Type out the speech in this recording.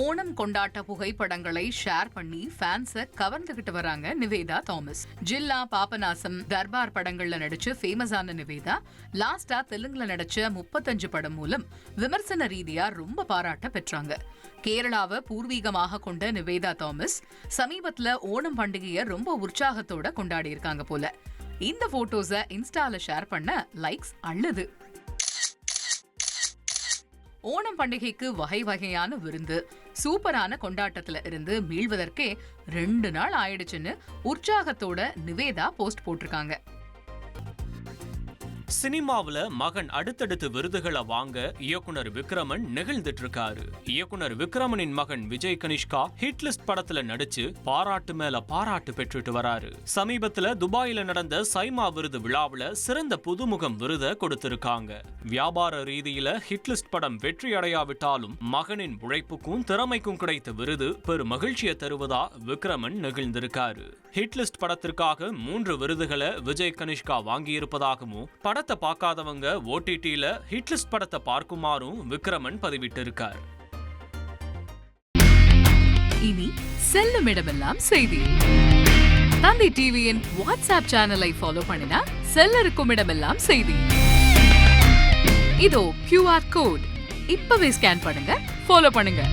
ஓணம் கொண்டாட்ட புகைப்படங்களை ஷேர் பண்ணி ஃபேன்ஸை கவர்ந்துகிட்டு வராங்க நிவேதா தாமஸ். ஜில்லா பாபநாசம் தர்பார் படங்கள்ல நடிச்சு ஃபேமஸ் ஆன நிவேதா லாஸ்டா தெலுங்குல நடிச்ச முப்பத்தஞ்சு படம் மூலம் விமர்சன ரீதியா ரொம்ப பாராட்ட பெற்றாங்க. கேரளாவை பூர்வீகமாக கொண்ட நிவேதா தாமஸ் சமீபத்துல ஓணம் பண்டிகையை ரொம்ப உற்சாகத்தோட கொண்டாடி இருக்காங்க போல. இந்த போட்டோஸை இன்ஸ்டால ஷேர் பண்ண லைக்ஸ் அள்ளுது. ஓணம் பண்டிகைக்கு வகை வகையான விருந்து. சூப்பரான கொண்டாட்டத்துல இருந்து மீள்வதற்கே ரெண்டு நாள் ஆயிடுச்சுன்னு உற்சாகத்தோட நிவேதா போஸ்ட் போட்டிருக்காங்க. சினிமாவில் மகன் அடுத்தடுத்து விருதுகளை வாங்க இயக்குனர் விக்ரமன் நெகிழ்ந்துட்டு இருக்காரு இயக்குனர் விக்ரமனின் மகன் விஜய் கனிஷ்கா ஹிட் லிஸ்ட் படத்துல நடிச்சு பாராட்டு மேல பாராட்டு பெற்றுட்டு வராரு. சமீபத்துல துபாயில நடந்த சைமா விருது விழாவில் சிறந்த புதுமுகம் விருதை கொடுத்திருக்காங்க. வியாபார ரீதியில ஹிட் லிஸ்ட் படம் வெற்றி அடையாவிட்டாலும் மகனின் உழைப்புக்கும் திறமைக்கும் கிடைத்த விருது பெரும் மகிழ்ச்சியை தருவதா விக்ரமன் நெகிழ்ந்திருக்காரு. ஹிட்லிஸ்ட் படத்திற்காக மூன்று விருதுகளை விஜய் கனிஷ்கா வாங்கியிருப்பதாகவும் படத்தை பார்க்காதவங்க ஓடிடியில ஹிட்லிஸ்ட் படத்தை பார்க்குமாறும் விக்ரமன் பதிவிட்டிருக்கார். இனி செல்லும் இடமெல்லாம் செய்தி. தந்தி டிவியின் வாட்ஸ்அப் சேனலை ஃபாலோ பண்ணினா செல்ல இருக்கும் இடமெல்லாம் செய்தி. இதோ கியூஆர் கோட் இப்பவே ஸ்கேன் பண்ணுங்க ஃபாலோ பண்ணுங்க.